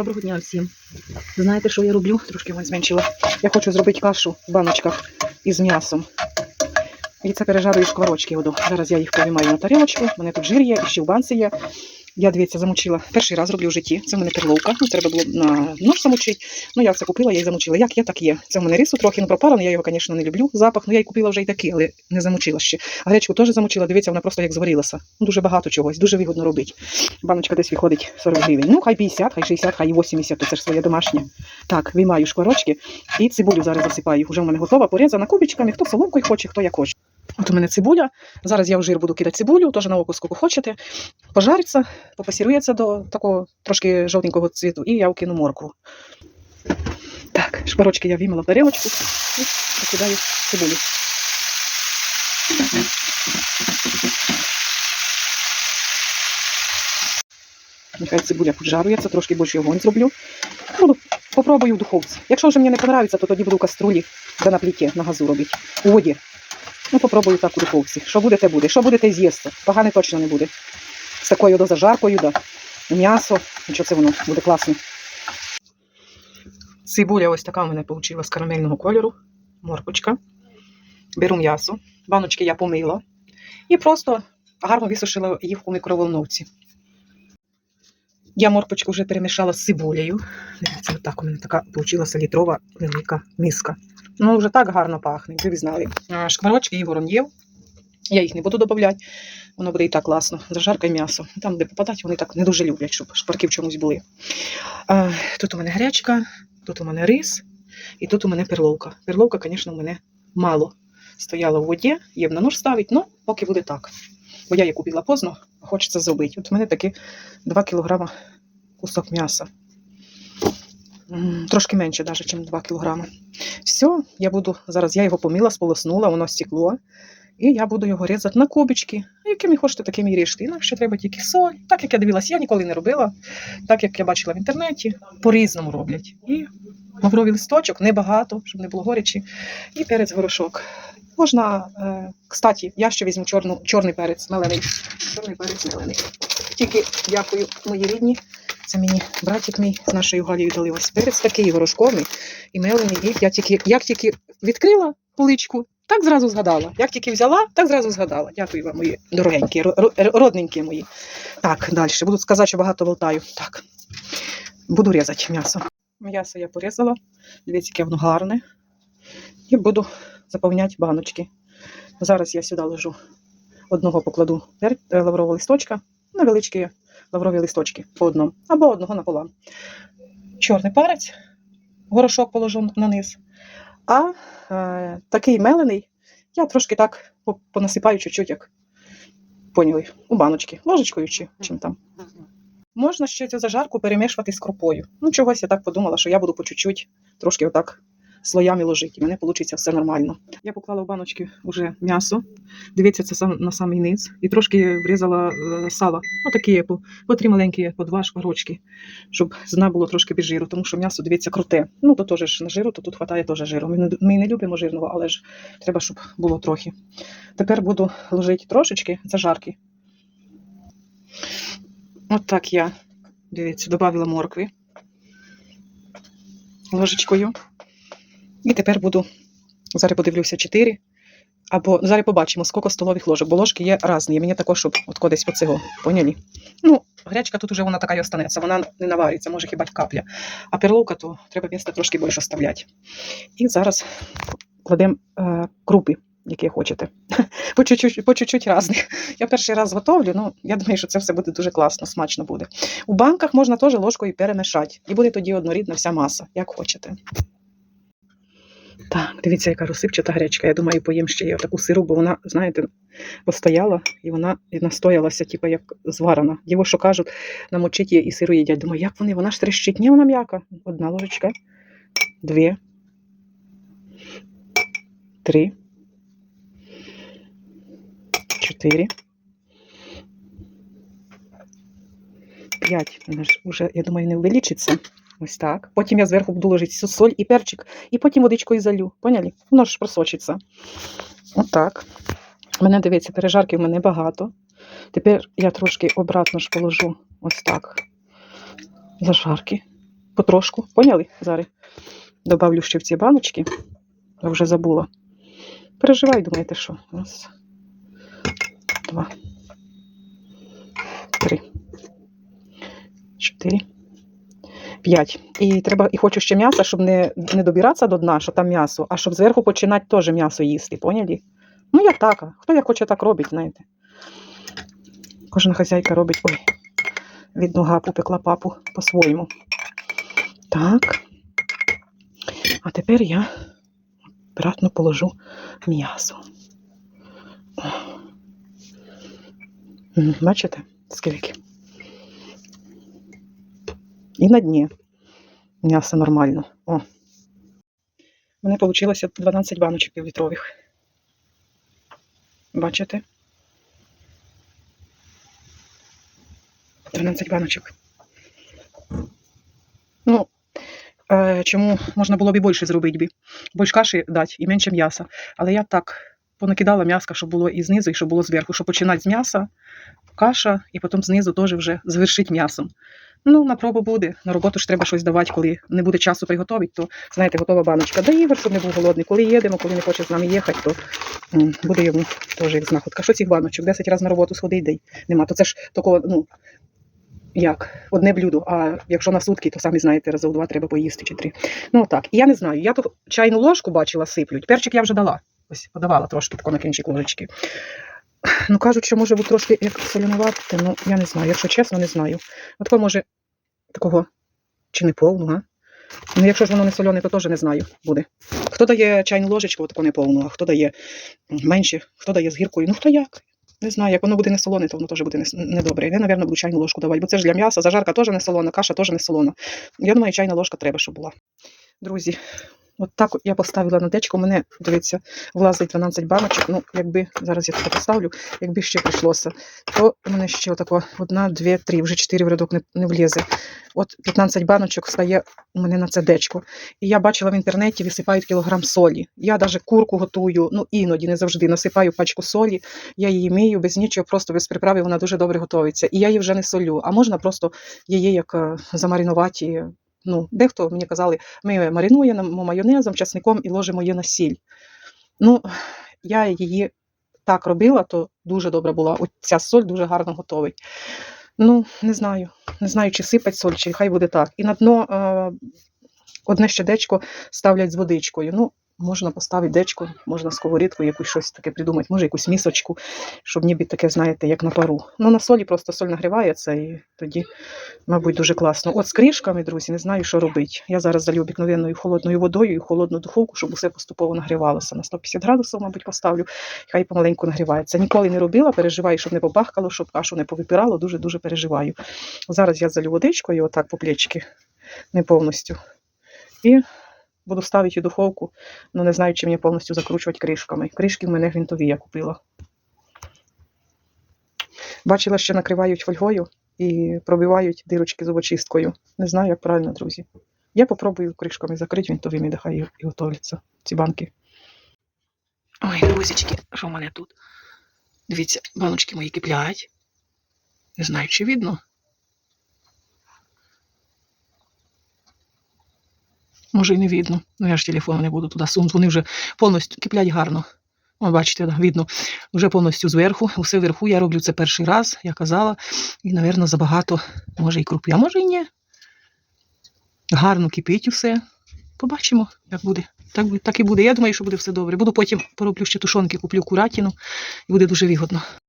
Доброго дня всім. Знаєте, що я роблю? Трошки вам зменшила. Я хочу зробити кашу в баночках із м'ясом. І це пережарую шкварочки. Зараз я їх повімаю на тарілочку. У мене тут жир є, і ще в банці є. Я, дивіться, замочила. Перший раз роблю в житті. Це в мене перловка. Ну, треба було на нож замочити. Ну, я це купила, я її замочила. Як є, так є. Це в мене рису трохи ну, пропарений, я його, звісно, не люблю. Запах, ну я її купила вже і такий, але не замочила ще. Гречку теж замочила. Дивіться, вона просто як зварилася. Ну, дуже багато чогось, дуже вигодно робити. Баночка десь виходить 40 гривень. Ну, хай 50, хай 60, хай 80, то це ж своє домашнє. Так, виймаю шкварочки і цибулю зараз засипаю. Уже в мене готова, порізана кубичками, хто соломкою хоче, хто як хоче. От у мене цибуля. Зараз я в жир буду кидати цибулю, теж на око скільки хочете. Пожариться, попасірується до такого трошки жовтенького цвіту, і я вкину моркву. Так, шпарочки я вимила в тарілочку і покидаю цибулю. Нехай цибуля поджарується, трошки більше огонь зроблю. Буду, попробую в духовці. Якщо вже мені не подобається, то тоді буду в каструлі да на пліті на газу робити. У воді. Ну, попробую так у духовці. Що буде, те буде. Що буде, те з'їсти. Погане точно не буде. З такою дозажаркою, да. м'ясо. Нічого це воно буде класно. Цибуля ось така у мене вийшла з карамельного кольору. Моркочка. Беру м'ясо. Баночки я помила. І просто гарно висушила їх у мікроволновці. Я морквочку вже перемішала з цибулею. Дивіться, отак у мене така вийшла літрова велика миска. Ну, вже так гарно пахне, ви знали. Шкварочки і вороньєв. Я їх не буду додавати. Воно буде і так класно. Зажарка і м'ясо. Там, де попадать, вони так не дуже люблять, щоб шкварки в чомусь були. А, Тут у мене гречка, тут у мене рис, і тут у мене перловка. Перловка, звісно, у мене мало. Стояла в воді, є на нож ставить, ну, поки буде так. Бо я її купила поздно, хочеться зробити. От у мене таки 2 кг кусок м'яса. Трошки менше, навіть, ніж 2 кг. Все, я буду зараз я його помила, сполоснула, воно стекло. І я буду його різати на кубички. Якими хочете, такими і ріжте. Інакше треба тільки соль. Так як я дивилася, я ніколи не робила. Так як я бачила в інтернеті, по-різному роблять. І лавровий листочок, небагато, щоб не було горячі. І перець горошок. Можна, е, кстати, я ще візьму чорну, чорний перець мелений. Чорний перець мелений. Тільки дякую, мої рідні. Це мені братик мій з нашою Галією дали ось перець такий горошковий і мелений. І я тільки, як тільки відкрила поличку, так зразу згадала. Як тільки взяла, так зразу згадала. Дякую вам, мої дорогенькі, ро- ро- родненькі мої. Так, далі. Буду сказати, що багато болтаю. Так. Буду різати м'ясо. М'ясо я порізала. Дивіться, яке воно гарне. І буду заповняти баночки. Зараз я сюди ложу одного покладу е, лаврового листочка, невеличкі лаврові листочки по одному, або одного наполам. Чорний перець, горошок положу на низ. А е, такий мелений я трошки так понасипаю чуть-чуть, як поняли, у баночки, ложечкою чи чим там. Можна ще цю зажарку перемішувати з крупою. Ну, чогось я так подумала, що я буду по чуть-чуть трошки отак слоями ложити, в мене вийде все нормально. Я поклала в баночки вже м'ясо. Дивіться, це сам, на самий низ. І трошки врізала е, сала. Отакі по, по три маленькі, по два шкварочки, щоб з дна було трошки без жиру, тому що м'ясо, дивіться, круте. Ну, то теж на жиру, то тут вистачає теж жиру. Ми, не- ми не любимо жирного, але ж треба, щоб було трохи. Тепер буду ложити трошечки зажарки. От так я, дивіться, додавила моркви ложечкою. І тепер буду, зараз подивлюся, 4. Або зараз побачимо, скільки столових ложок, бо ложки є різні. Мені також, щоб от кудись по цього, поняли? Ну, гречка тут уже вона така й останеться, вона не навариться, може хіба капля. А перловка, то треба місце трошки більше оставляти. І зараз кладемо е, крупи, які хочете. по чуть-чуть, по чуть-чуть різних. Я перший раз готовлю, ну я думаю, що це все буде дуже класно, смачно буде. У банках можна теж ложкою перемішати. І буде тоді однорідна вся маса, як хочете. Так, дивіться, яка розсипчата гречка. Я думаю, поїм ще її таку сиру, бо вона, знаєте, постояла і вона настоялася, типу, як зварена. Його, що кажуть, намочить її і сиру їдять. Думаю, як вони? Вона ж трещить. Ні, вона м'яка. Одна ложечка, дві, три, чотири, п'ять. Вона ж уже, я думаю, не увеличиться. Ось так. Потім я зверху буду ложити соль і перчик, і потім водичкою залю. Поняли? Воно ж просочиться. Отак. Мене, дивіться, пережарки в мене багато. Тепер я трошки обратно ж положу ось так. Зажарки. потрошку. Поняли? Зараз добавлю ще в ці баночки. Я вже забула. Переживай, думаєте, що? Раз, два, три, чотири, п'ять. І треба, і хочу ще м'яса, щоб не, не добиратися до дна, що там м'ясо, а щоб зверху починати теж м'ясо їсти, поняли? Ну, я так. Хто як хоче, так робить, знаєте. Кожна хазяйка робить. Ой, від нога попекла папу по-своєму. Так. А тепер я обратно положу м'ясо. Бачите, скільки? І на дні м'ясо нормально. О. У мене вийшло 12 баночок півлітрових. Бачите? 12 баночок. Ну, е, чому можна було б і більше зробити би? Більше каші дати і менше м'яса. Але я так понакидала м'яска, щоб було і знизу, і щоб було зверху, щоб починати з м'яса, каша, і потім знизу теж вже завершити м'ясом. Ну, на пробу буде. На роботу ж треба щось давати, коли не буде часу приготувати, то, знаєте, готова баночка. Да Ігор, щоб не був голодний. Коли їдемо, коли не хоче з нами їхати, то буде йому теж як знаходка. Що цих баночок? 10 разів на роботу сходить, де нема. То це ж такого, ну, як одне блюдо. А якщо на сутки, то самі знаєте, разів два треба поїсти чи три. Ну так. І я не знаю. Я тут чайну ложку бачила, сиплють. Перчик я вже дала. Ось подавала трошки тако на кінчик ложечки. Ну, кажуть, що може бути трошки як солянувати, ну я не знаю. Якщо чесно, не знаю. От може такого чи не повну, а? Ну, якщо ж воно не соляне, то теж не знаю буде. Хто дає чайну ложечку, таку неповну, а хто дає менше, хто дає з гіркою. Ну хто як? Не знаю, як воно буде не солоне, то воно теж буде не- недобре. Я, мабуть, буду чайну ложку давати, бо це ж для м'яса, зажарка теж не солона, каша теж не солона. Я думаю, чайна ложка треба, щоб була. Друзі, от так я поставила на дечко. Мене, дивіться, влазить 12 баночок. Ну, якби зараз я таке поставлю, якби ще прийшлося, то у мене ще отако одна, дві, три, вже чотири в рядок не, не влізе. От 15 баночок стає у мене на це дечко. І я бачила в інтернеті, висипають кілограм солі. Я навіть курку готую, ну іноді не завжди насипаю пачку солі, я її мию без нічого, просто без приправи вона дуже добре готується. І я її вже не солю. А можна просто її як е, замаринувати. Ну, дехто мені казали, ми маринуємо майонезом, часником і ложимо її на сіль. Ну, я її так робила, то дуже добра була. От ця соль дуже гарно готовить. Ну, не знаю. Не знаю, чи сипать соль, чи хай буде так. І на дно е, одне щедечко ставлять з водичкою. Ну, можна поставити дечко, можна сковорідку, якусь щось таке придумати, може якусь місочку, щоб ніби таке, знаєте, як на пару. Ну, на солі просто соль нагрівається і тоді, мабуть, дуже класно. От з кришками, друзі, не знаю, що робити. Я зараз залю обикновенною холодною водою і холодну духовку, щоб усе поступово нагрівалося. На 150 градусів, мабуть, поставлю, хай помаленьку нагрівається. Ніколи не робила, переживаю, щоб не побахкало, щоб кашу не повипирало, дуже-дуже переживаю. Зараз я залю водичкою, отак по плечки, не повністю. І буду ставити духовку, ну не знаю, чи мені повністю закручувати кришками. Кришки в мене гвинтові я купила. Бачила, що накривають фольгою і пробивають дирочки зубочисткою. Не знаю, як правильно, друзі. Я попробую кришками закрити гвинтовими, нехай і, готовляться ці банки. Ой, друзячки, що в мене тут? Дивіться, баночки мої киплять. Не знаю, чи видно. Може, і не видно. Ну, я ж телефон не буду туди сунути. Вони вже повністю киплять гарно. О, бачите, видно, вже повністю зверху. Усе вверху. Я роблю це перший раз, я казала. І, напевно, забагато, може, і крупи, а може і ні. Гарно кипить усе. Побачимо, як буде. Так, так і буде. Я думаю, що буде все добре. Буду потім пороблю ще тушонки, куплю куратіну, і буде дуже вигодно.